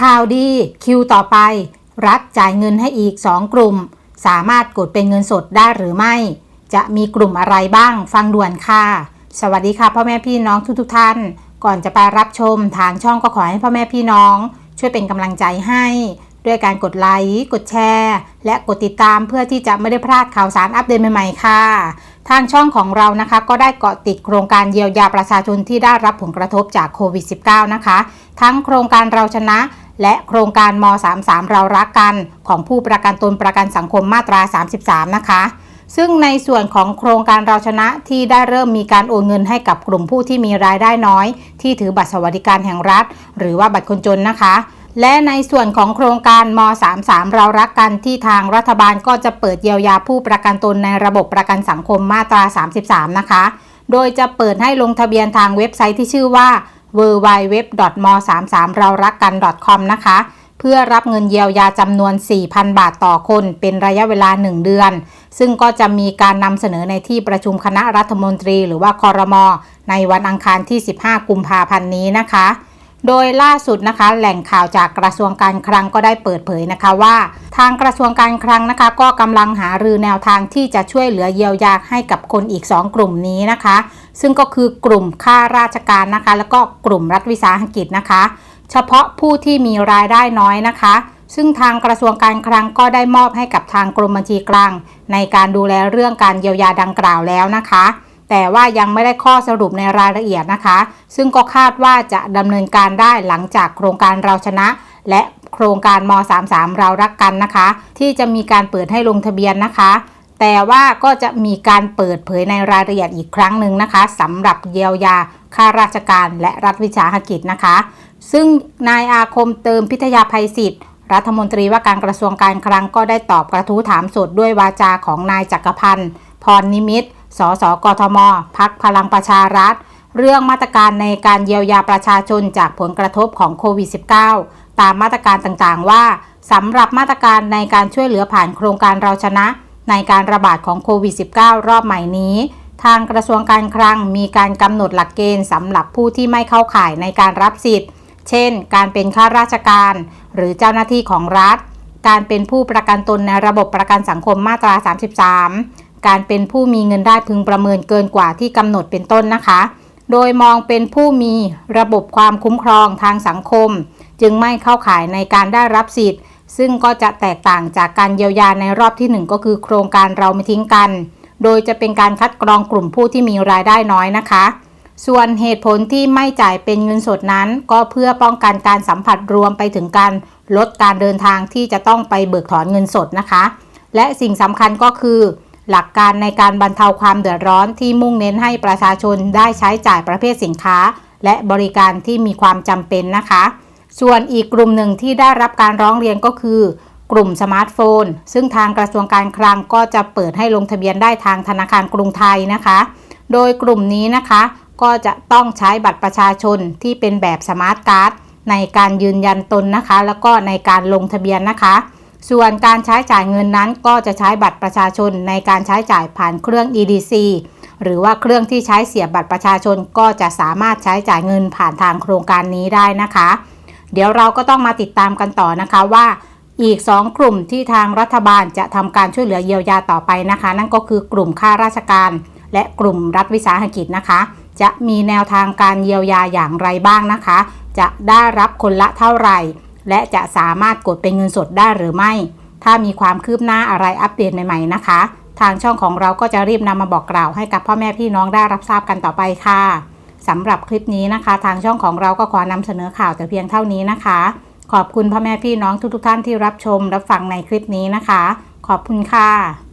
ข่าวดีคิวต่อไป รัฐจ่ายเงินให้อีก 2 กลุ่ม สามารถกดเป็นเงินสดได้หรือไม่ จะมีกลุ่มอะไรบ้าง ฟังด่วนค่ะ สวัสดีค่ะ พ่อแม่พี่น้องทุกๆทท่าน ก่อนจะไปรับชมทางช่องก็ขอให้พ่อแม่พี่น้อง ช่วยเป็นกำลังใจให้ ด้วยการกดไลค์กดแชร์ และกดติดตามเพื่อที่จะไม่ได้พลาดข่าวสารอัปเดตใหม่ๆค่ะ ทางช่องของเรานะคะก็ได้เกาะติดโครงการเยียวยาประชาชนที่ได้รับผลกระทบจากโควิด -19 นะคะ ทั้งโครงการเราชนะ และโครงการม 33 เรารักกันของผู้ประกันตนประกันสังคมมาตรา 33 นะคะ ซึ่งในส่วนของโครงการเราชนะที่ได้เริ่มมีการโอนเงินให้กับกลุ่มผู้ที่มีรายได้น้อย ที่ถือบัตรสวัสดิการแห่งรัฐ หรือว่าบัตรคนจนนะคะ และในส่วนของโครงการม 33 เรารักกันที่ทางรัฐบาลก็จะเปิดเยียวยาผู้ประกันตนในระบบประกันสังคมมาตรา 33 นะคะ โดยจะเปิดให้ลงทะเบียนทางเว็บไซต์ที่ชื่อว่า w w w m 3 3 เรารักกัน .com นะคะ เพื่อรับเงินเยียวยาจำนวน 4,000 บาทต่อคน เป็นระยะเวลา 1 เดือน ซึ่งก็จะมีการนำเสนอในที่ประชุมคณะรัฐมนตรี หรือว่าคอรมอในวันอังคารที่ 15 กุมภาพันธ์นี้นะคะ โดยล่าสุดนะคะ แหล่งข่าวจากกระทรวงการคลังก็ได้เปิดเผยนะคะว่า ทางกระทรวงการคลังนะคะ ก็กำลังหารือแนวทางที่จะช่วยเหลือเยียวยาให้กับคนอีก 2 กลุ่มนี้นะคะ ซึ่งก็คือกลุ่มข้าราชการนะคะ แล้วก็กลุ่มรัฐวิสาหกิจนะคะ เฉพาะผู้ที่มีรายได้น้อยนะคะ ซึ่งทางกระทรวงการคลังก็ได้มอบให้กับทางกรมบัญชีกลาง ในการดูแลเรื่องการเยียวยาดังกล่าวแล้วนะคะ แต่ว่ายังไม่ได้ข้อสรุปในรายละเอียดนะคะ ซึ่งก็คาดว่าจะดำเนินการได้หลังจากโครงการเราชนะ และโครงการม 33 เรารักกันนะคะ ที่จะมีการเปิดให้ลงทะเบียนนะคะ แต่ว่าก็จะมีการเปิดเผยในรายละเอียดอีกครั้งหนึ่งนะคะสำหรับเยียวยาข้าราชการและรัฐวิสาหกิจนะคะ ซึ่งนายอาคมเติมพิทยาภัยศิษย์รัฐมนตรีว่าการกระทรวงการคลังก็ได้ตอบกระทู้ถามสดด้วยวาจาของนายจักรพันธ์พรนิมิตร สสกทม พักพลังประชารัฐ เรื่องมาตรการในการเยียวยาประชาชนจากผลกระทบของโควิด -19 ตามมาตรการต่างๆ ว่าสำหรับมาตรการในการช่วยเหลือผ่านโครงการเราชนะ ในการระบาดของโควิด -19 รอบใหม่นี้ ทางกระทรวงการคลังมีการกำหนดหลักเกณฑ์สำหรับผู้ที่ไม่เข้าข่ายในการรับสิทธิ์ เช่น การเป็นข้าราชการ หรือเจ้าหน้าที่ของรัฐ การเป็นผู้ประกันตนในระบบประกันสังคมมาตรา 33 การเป็นผู้มีเงินได้พึงประเมินเกินกว่าที่กำหนดเป็นต้นนะคะ โดยมองเป็นผู้มีระบบความคุ้มครองทางสังคม จึงไม่เข้าข่ายในการได้รับสิทธิ์ ซึ่งก็จะแตกต่างจากการเยียวยาในรอบที่ 1 ก็คือโครงการเราไม่ทิ้งกัน โดยจะเป็นการคัดกรองกลุ่มผู้ที่มีรายได้น้อยนะคะส่วนเหตุผลที่ไม่จ่ายเป็นเงินสดนั้น ก็เพื่อป้องกันการสัมผัสรวมไปถึงการลดการเดินทางที่จะต้องไปเบิกถอนเงินสดนะคะ และสิ่งสำคัญก็คือ หลักการในการบรรเทาความเดือดร้อนที่มุ่งเน้นให้ประชาชนได้ใช้จ่ายประเภทสินค้า และบริการที่มีความจำเป็นนะคะ ส่วนอีกกลุ่มหนึ่งที่ได้รับการร้องเรียนก็คือ กลุ่มสมาร์ทโฟน ซึ่งทางกระทรวงการคลังก็จะเปิดให้ลงทะเบียนได้ทางธนาคารกรุงไทยนะคะ โดยกลุ่มนี้นะคะก็จะต้องใช้บัตรประชาชนที่เป็นแบบสมาร์ทการ์ดในการยืนยันตนนะคะ แล้วก็ในการลงทะเบียนนะคะ ส่วนการใช้จ่ายเงินนั้นก็จะใช้บัตรประชาชนในการใช้จ่ายผ่านเครื่อง EDC หรือว่าเครื่องที่ใช้เสียบบัตรประชาชนก็จะสามารถใช้จ่ายเงินผ่านทางโครงการนี้ได้นะคะ เดี๋ยวเราก็ต้องมาติดตามกันต่อนะคะว่าอีก 2 กลุ่มที่ทางรัฐบาลจะทำการช่วยเหลือเยียวยาต่อไปนะคะ นั่นก็คือกลุ่มข้าราชการ และกลุ่มรัฐวิสาหกิจนะคะ จะมีแนวทางการเยียวยาอย่างไรบ้างนะคะ จะได้รับคนละเท่าไหร่ และจะสามารถกดเป็นเงินสดได้หรือไม่ ถ้ามีความคืบหน้าอะไรอัปเดตใหม่ๆนะคะ ทางช่องของเราก็จะรีบนำมาบอกกล่าวให้กับพ่อแม่พี่น้องได้รับทราบกันต่อไปค่ะสำหรับคลิปนี้นะคะ ทางช่องของเราก็ขอนำเสนอข่าวแต่เพียงเท่านี้นะคะ ขอบคุณพ่อแม่พี่น้องทุกๆ ท่านที่รับชมรับฟังในคลิปนี้นะคะ ขอบคุณค่ะ